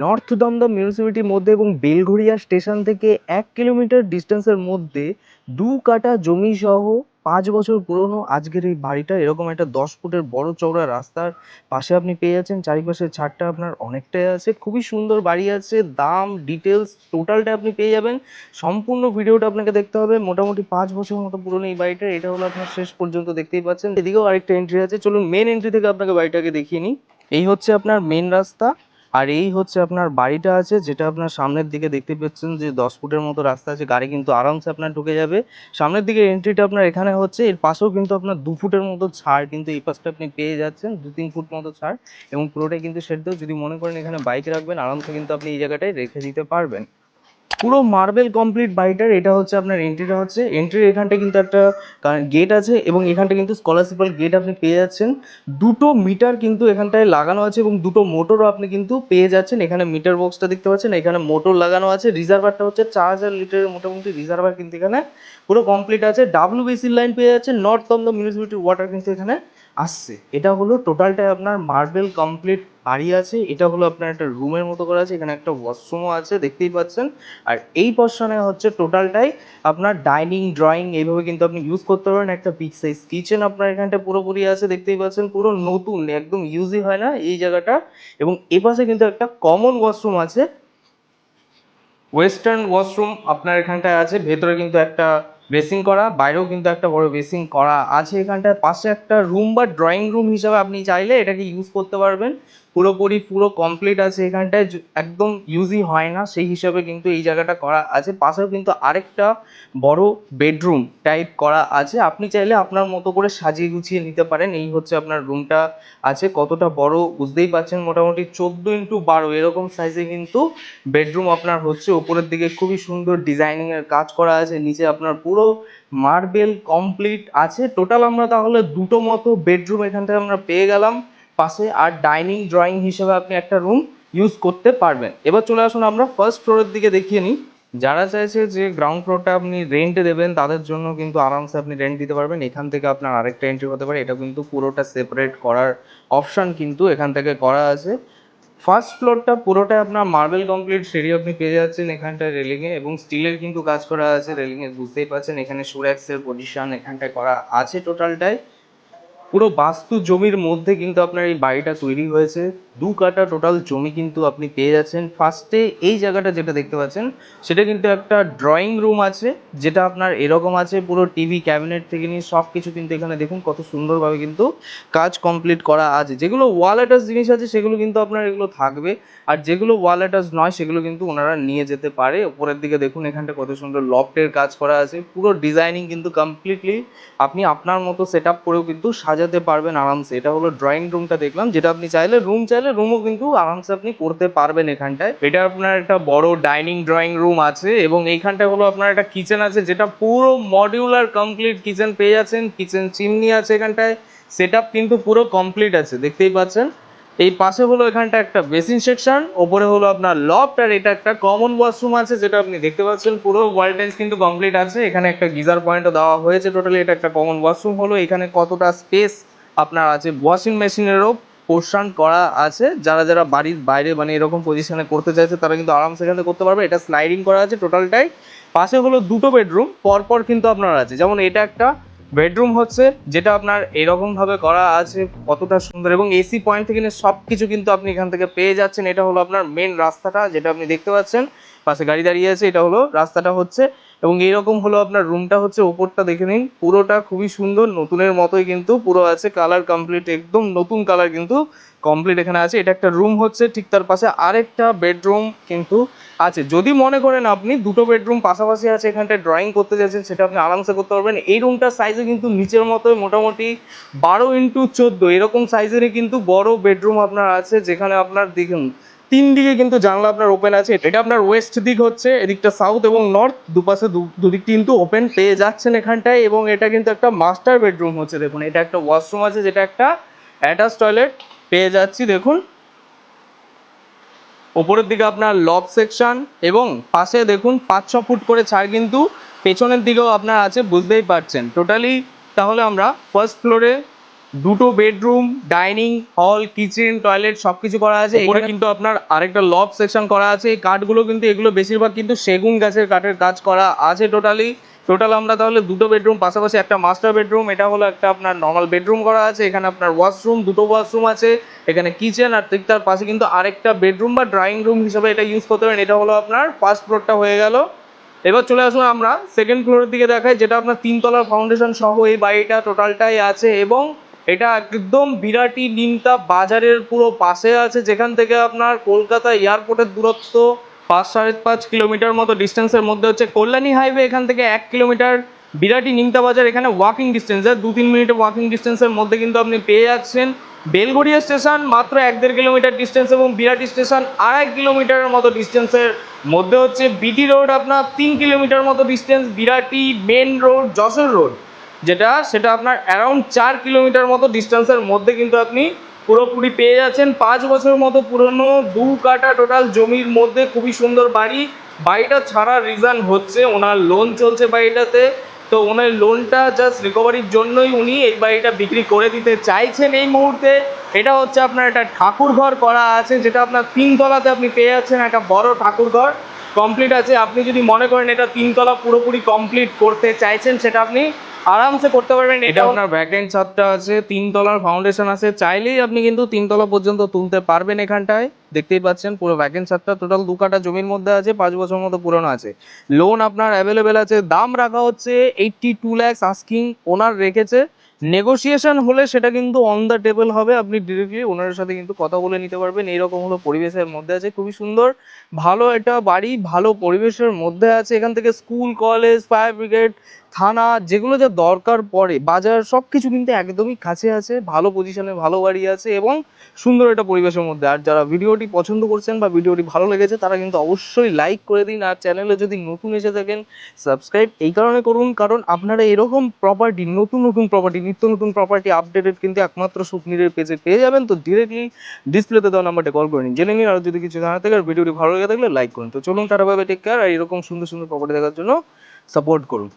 North Dumdum মিউনিসিপ্যালিটির মধ্যে এবং Belgharia station থেকে এক কিলোমিটার ডিস্টেন্সের মধ্যে দু কাটা জমি সহ পাঁচ বছর পুরনো আজকের এই বাড়িটা। এরকম একটা দশ ফুটের বড় চওড়া রাস্তার পাশে আপনি পেয়ে যাচ্ছেন। চারিপাশে ছাদটা আপনার অনেকটাই আছে। খুবই সুন্দর বাড়ি আছে। দাম ডিটেলস টোটালটা আপনি পেয়ে যাবেন। সম্পূর্ণ ভিডিওটা আপনাকে দেখতে হবে। মোটামুটি পাঁচ বছর মতো পুরনো এই বাড়িটা। এটা হলো আপনার শেষ পর্যন্ত দেখতেই পাচ্ছেন। এদিকেও আরেকটা এন্ট্রি আছে। চলুন মেন এন্ট্রি থেকে আপনাকে বাড়িটাকে দেখিয়ে নিই। এই হচ্ছে আপনার মেন রাস্তা। আর এই হচ্ছে আপনার বাড়িটা আছে, যেটা আপনার সামনের দিকে দেখতে পাচ্ছেন যে দশ ফুটের মতো রাস্তা আছে, গাড়ি কিন্তু আরামসে আপনার ঢুকে যাবে। সামনের দিকে এন্ট্রিটা আপনার এখানে হচ্ছে, এর পাশেও কিন্তু আপনার দু ফুটের মতো ছাড় কিন্তু এই পাশটা আপনি পেয়ে যাচ্ছেন, দু তিন ফুট মতো ছাড় এবং পুরোটাই কিন্তু সেদ্ধ। যদি মনে করেন এখানে বাইক রাখবেন, আরামসে কিন্তু আপনি এই জায়গাটায় রেখে দিতে পারবেন। পুরো মার্বেল কমপ্লিট বাড়িটার এটা হচ্ছে আপনার এন্ট্রিটা হচ্ছে। এন্ট্রির এখানটা কিন্তু একটা গেট আছে এবং এখানটা কিন্তু স্কলারশিপাল গেট আপনি পেয়ে যাচ্ছেন। দুটো মিটার কিন্তু এখানটায় লাগানো আছে এবং দুটো মোটরও আপনি কিন্তু পেয়ে যাচ্ছেন। এখানে মিটার বক্সটা দেখতে পাচ্ছেন, এখানে মোটর লাগানো আছে। রিজার্ভারটা হচ্ছে চার হাজার লিটারের মোটামুটি রিজার্ভার কিন্তু এখানে পুরো কমপ্লিট আছে। ডাব্লিউবিসির লাইন পেয়ে যাচ্ছেন নর্থ দমদম মিউনিসিপ্যালিটি ওয়াটার কিন্তু এখানে আসছে। এটা হলো টোটালটাই আপনার মার্বেল কমপ্লিট বাড়ি আছে, এটা হলো আপনার একটা রুমের মতো করা আছে, এখানে একটা ওয়াশরুমও আছে, দেখতেই পাচ্ছেন। আর এই পর্শনে হচ্ছে টোটালটাই আপনার ডাইনিং ড্রয়িং এইভাবে কিন্তু আপনি ইউজ করতে পারেন। একটা বিগ সাইজ কিচেন আপনার এখানটা পুরোপুরি আছে, দেখতেই পাচ্ছেন, পুরো নতুন, একদম ইউজই হয় না এই জায়গাটা। এবং এপাশে কিন্তু একটা কমন ওয়াশরুম আছে। ওয়েস্টার্ন ওয়াশরুম আপনার এখানটায় আছে, ভেতরে কিন্তু একটা বেসিং করা, বাইরেও কিন্তু একটা বড় বেসিং করা আছে এখানটায়। পাশে একটা রুম বা ড্রয়িং রুম হিসাবে আপনি চাইলে এটাকে ইউজ করতে পারবেন। পুরোপুরি পুরো কমপ্লিট আছে এখানটায় একদম ইউজই হয় না, সেই হিসাবে কিন্তু এই জায়গাটা করা আছে। পাশেও কিন্তু আরেকটা বড় বেডরুম টাইপ করা আছে। আপনি চাইলে আপনার মতো করে সাজিয়ে গুছিয়ে নিতে পারেন। এই হচ্ছে আপনার রুমটা আছে। কতটা বড় বুঝতেই পারছেন মোটামুটি চোদ্দ ইন্টু বারো, এরকম সাইজে কিন্তু বেডরুম আপনার হচ্ছে। উপরের দিকে খুবই সুন্দর ডিজাইনিং এর কাজ করা আছে। নিচে আপনার পুরো মার্বেল কমপ্লিট আছে। টোটাল আমরা তাহলে দুটো মতো বেডরুম এখান থেকে আমরা পেয়ে গেলাম। পাশে আর ডাইনিং ড্রয়িং হিসেবে আপনি একটা রুম ইউজ করতে পারবেন। এবার চলে আসুন আমরা ফার্স্ট ফ্লোরের দিকে দেখিয়ে নিই। যারা চাইছে যে গ্রাউন্ড ফ্লোরটা আপনি রেন্টে দেবেন, তাদের জন্য কিন্তু আরামসে আপনি রেন্ট দিতে পারবেন। এখান থেকে আপনার আরেকটা এন্ট্রি হতে পারে এটা কিন্তু পুরোটা সেপারেট করার অপশন কিন্তু এখান থেকে করা আছে। ফার্স্ট ফ্লোরটা পুরোটাই আপনার মার্বেল কমপ্লিট সিঁড়ি আপনি পেয়ে যাচ্ছেন এখানটায় রেলিংয়ে এবং স্টিলের কিন্তু কাজ করা আছে। রেলিংয়ে বুঝতেই পারছেন, এখানে সুরেক্সের পজিশন এখানটায় করা আছে টোটালটাই পুরো বাস্তু জমির মধ্যে কিন্তু আপনার এই বাড়িটা তৈরি হয়েছে। দু কাটা টোটাল জমি কিন্তু আপনি পেয়ে যাচ্ছেন। ফার্স্টে এই জায়গাটা যেটা দেখতে পাচ্ছেন, সেটা কিন্তু একটা ড্রয়িং রুম আছে, যেটা আপনার এরকম আছে পুরো টিভি ক্যাবিনেট থেকে নিয়ে সব কিছু কিন্তু এখানে দেখুন কত সুন্দরভাবে কিন্তু কাজ কমপ্লিট করা আছে। যেগুলো ওয়াল জিনিস আছে, সেগুলো কিন্তু আপনার এগুলো থাকবে। আর যেগুলো ওয়াল নয়, সেগুলো কিন্তু ওনারা নিয়ে যেতে পারে। উপরের দিকে দেখুন এখানটা কত সুন্দর লফটের কাজ করা আছে। পুরো ডিজাইনিং কিন্তু কমপ্লিটলি আপনি আপনার মতো সেট আপ করেও কিন্তু সাজাতে পারবেন আরামসে। এটা হলো ড্রয়িং রুমটা দেখলাম, যেটা আপনি চাইলে রুম চাইলে রুমও কিন্তু আরামসে আপনি করতে পারবেন এখানটায়। এটা আপনার একটা বড় ডাইনিং ড্রয়িং রুম আছে এবং এইখানটায় হলো আপনার একটা কিচেন আছে, যেটা পুরো মডিউলার কমপ্লিট কিচেন পেয়ে যাচ্ছেন। কিচেন চিমনি আছে এখানটায়। সেট কিন্তু পুরো কমপ্লিট আছে, দেখতেই পাচ্ছেন? এই পাশে হলো এখানটা একটা বেসিন সেকশন, ওপরে হলো আপনার লফট আর এটা একটা কমন ওয়াশরুম আছে, যেটা আপনি দেখতে পাচ্ছেন, পুরো ওয়াল কিন্তু কমপ্লিট আছে। এখানে একটা গিজার পয়েন্টও দেওয়া হয়েছে টোটালি এটা একটা কমন ওয়াশরুম হলো। এখানে কতটা স্পেস আপনার আছে? ওয়াশিং মেশিনেরও পোর্শন করা আছে। যারা যারা বাড়ির বাইরে মানে এরকম পজিশনে করতে চাইছে, তারা কিন্তু আরামসে এখানে করতে পারবে। এটা স্লাইডিং করা আছে টোটালটাই পাশে হলো দুটো বেডরুম পরপর কিন্তু আপনার আছে। যেমন এটা একটা বেডরুম হচ্ছে যেটা আপনার এরকম ভাবে করা আছে, কতটা সুন্দর এবং এসি পয়েন্ট থেকে সব কিছু কিন্তু আপনি এখান থেকে পেয়ে যাচ্ছেন। এটা হলো আপনার মেন রাস্তাটা, যেটা আপনি দেখতে পাচ্ছেন। পাশে গাড়ি দাঁড়িয়ে আছে, এটা হলো রাস্তাটা হচ্ছে। এবং এইরকম হলো আপনার রুমটা হচ্ছে, ওপরটা দেখে নিন। পুরোটা খুবই সুন্দর, নতুনের মতোই কিন্তু পুরো আছে কালার কমপ্লিট একদম নতুন কালার কিন্তু কমপ্লিট এখানে আছে। এটা একটা রুম হচ্ছে, ঠিক তার পাশে আরেকটা বেডরুম কিন্তু আছে। যদি মনে করেন আপনি, দুটো বেডরুম পাশাপাশি আছে, এখানটায় ড্রয়িং করতে চাইছেন, সেটা আপনি আরামসে করতে পারবেন। এই রুমটার সাইজে কিন্তু নিচের মতো মোটামুটি বারো ইন্টু চোদ্দ। এরকম সাইজেরই কিন্তু বড় বেডরুম আপনার আছে, যেখানে আপনার দেখুন তিন দিকে কিন্তু জানলা আপনার ওপেন আছে। এটা আপনার ওয়েস্ট দিক হচ্ছে, এদিকটা সাউথ এবং নর্থ দুপাশে দুদিক কিন্তু ওপেন পেয়ে যাচ্ছেন এখানটায় এবং এটা কিন্তু একটা মাস্টার বেডরুম হচ্ছে, দেখুন। এটা একটা ওয়াশরুম আছে, যেটা একটা অ্যাটাচ টয়লেট পেয়ে যাচ্ছি, দেখুন। ওপরের দিকে আপনার লব সেকশন এবং পাশে দেখুন, পাঁচ ছ ফুট করে ছাড় কিন্তু পেছনের দিকেও আপনার আছে, বুঝতেই পারছেন। টোটালি তাহলে আমরা ফার্স্ট ফ্লোরে দুটো bedroom dining hall kitchen toilet সবকিছু করা আছে। এখানে কিন্তু আপনার আরেকটা লব সেকশন করা আছে। এই কাঠগুলো কিন্তু এগুলো বেশিরভাগ কিন্তু সেগুন গাছের কাঠের কাজ করা আছে টোটালি টোটাল আমরা তাহলে দুটো বেডরুম পাশাপাশি একটা মাস্টার বেডরুম এটা হলো একটা আপনার নর্মাল বেডরুম করা আছে। এখানে আপনার ওয়াশরুম দুটো ওয়াশরুম আছে। এখানে কিচেন আর ঠিক তার পাশে কিন্তু আরেকটা বেডরুম বা ড্রয়িং রুম হিসেবে এটা ইউজ করতে পারেন। এটা হলো আপনার ফার্স্ট ফ্লোরটা হয়ে গেল। এবার চলে আসুন আমরা সেকেন্ড ফ্লোরের দিকে দেখাই যেটা আপনার তিনতলার ফাউন্ডেশন সহ এই বাড়িটা টোটালটাই আছে এবং এটা একদম বিরাটি নিমতা বাজারের পুরো পাশে আছে, যেখান থেকে আপনার কলকাতা এয়ারপোর্টের দূরত্ব পাঁচ সাড়ে পাঁচ কিলোমিটার মতো ডিস্টেন্সের মধ্যে হচ্ছে। কল্যাণী হাইওয়ে এখান থেকে এক কিলোমিটার, বিরাটি নিমতা বাজার এখানে ওয়াকিং ডিস্টেন্স দু তিন মিনিটের ওয়াকিং ডিস্টেন্সের মধ্যে কিন্তু আপনি পেয়ে যাচ্ছেন। বেলগড়িয়া স্টেশন মাত্র এক দেড় কিলোমিটার ডিস্টেন্স এবং বিরাটি স্টেশন আড়াই কিলোমিটারের মতো ডিস্টেন্সের মধ্যে হচ্ছে। বিটি রোড আপনার তিন কিলোমিটার মতো distance Birati main road Jessore road যেটা সেটা আপনার অ্যারাউন্ড চার কিলোমিটার মতো ডিস্টেন্সের মধ্যে কিন্তু আপনি পুরোপুরি পেয়ে যাচ্ছেন। পাঁচ বছর মতো পুরনো দু কাটা টোটাল জমির মধ্যে খুবই সুন্দর বাড়ি। বাড়িটা ছাড়ার রিজন হচ্ছে ওনার লোন চলছে বাড়িটাতে। তো ওনার লোনটা জাস্ট রিকভারির জন্যই উনি এই বাড়িটা বিক্রি করে দিতে চাইছেন এই মুহূর্তে। এটা হচ্ছে আপনার একটা ঠাকুর ঘর করা আছে, যেটা আপনার তিনতলাতে আপনি পেয়ে যাচ্ছেন, একটা বড় ঠাকুর ঘর। কমপ্লিট আছে। আপনি যদি মনে করেন এটা তিনতলা পুরোপুরি কমপ্লিট করতে চাইছেন, সেটা আপনি আরামসে করতে পারবেন এটা আপনার ব্যাকএন্ড ছাদটা আছে তিনতলার ফাউন্ডেশন আছে। চাইলেই আপনি কিন্তু তিনতলা পর্যন্ত তুলতে পারবেন এখানটায়। দেখতেই পাচ্ছেন পুরো ব্যাকএন্ড ছাদটা টোটাল দু কাটা জমির মধ্যে আছে পাঁচ বছর মতো পুরনো আছে। লোন আপনার অ্যাভেলেবেল আছে দাম রাখা হচ্ছে eighty two lakhs asking owner রেখেছে। নেগোসিয়েশন হলে সেটা কিন্তু অন দ্য টেবল হবে আপনি ডিরেক্টলি ওনার সাথে কিন্তু কথা বলে নিতে পারবেন। এইরকম হলো পরিবেশের মধ্যে আছে খুবই সুন্দর। ভালো একটা বাড়ি ভালো পরিবেশের মধ্যে আছে। এখান থেকে স্কুল কলেজ ফায়ার ব্রিগেড থানা, যেগুলো যা দরকার পড়ে, বাজার সব কিছু কিন্তু একদমই কাছে আছে, ভালো পজিশনে ভালো বাড়ি আছে এবং সুন্দর একটা পরিবেশের মধ্যে। আর যারা ভিডিওটি পছন্দ করছেন বা ভিডিওটি ভালো লেগেছে, তারা কিন্তু অবশ্যই লাইক করে দিন আর চ্যানেলে যদি নতুন এসে থাকেন সাবস্ক্রাইব এই কারণে করুন, কারণ আপনারা এরকম প্রপার্টি নতুন নতুন প্রপার্টি নিত্য নতুন প্রপার্টি আপডেটেড কিন্তু একমাত্র সুকনিরের পেজে পেয়ে যাবেন। তো ডিরেক্টলি ডিসপ্লেতে দেওয়া নাম্বারটা কল করে নিন। জেনে নিন আর যদি কিছু জানা থাকে আর ভিডিওটি ভালো লেগে থাকলে লাইক করুন। তো চলুন টাটা ভাবে টেক কেয়ার আর এরকম সুন্দর সুন্দর প্রপার্টি দেখার জন্য সাপোর্ট করুন।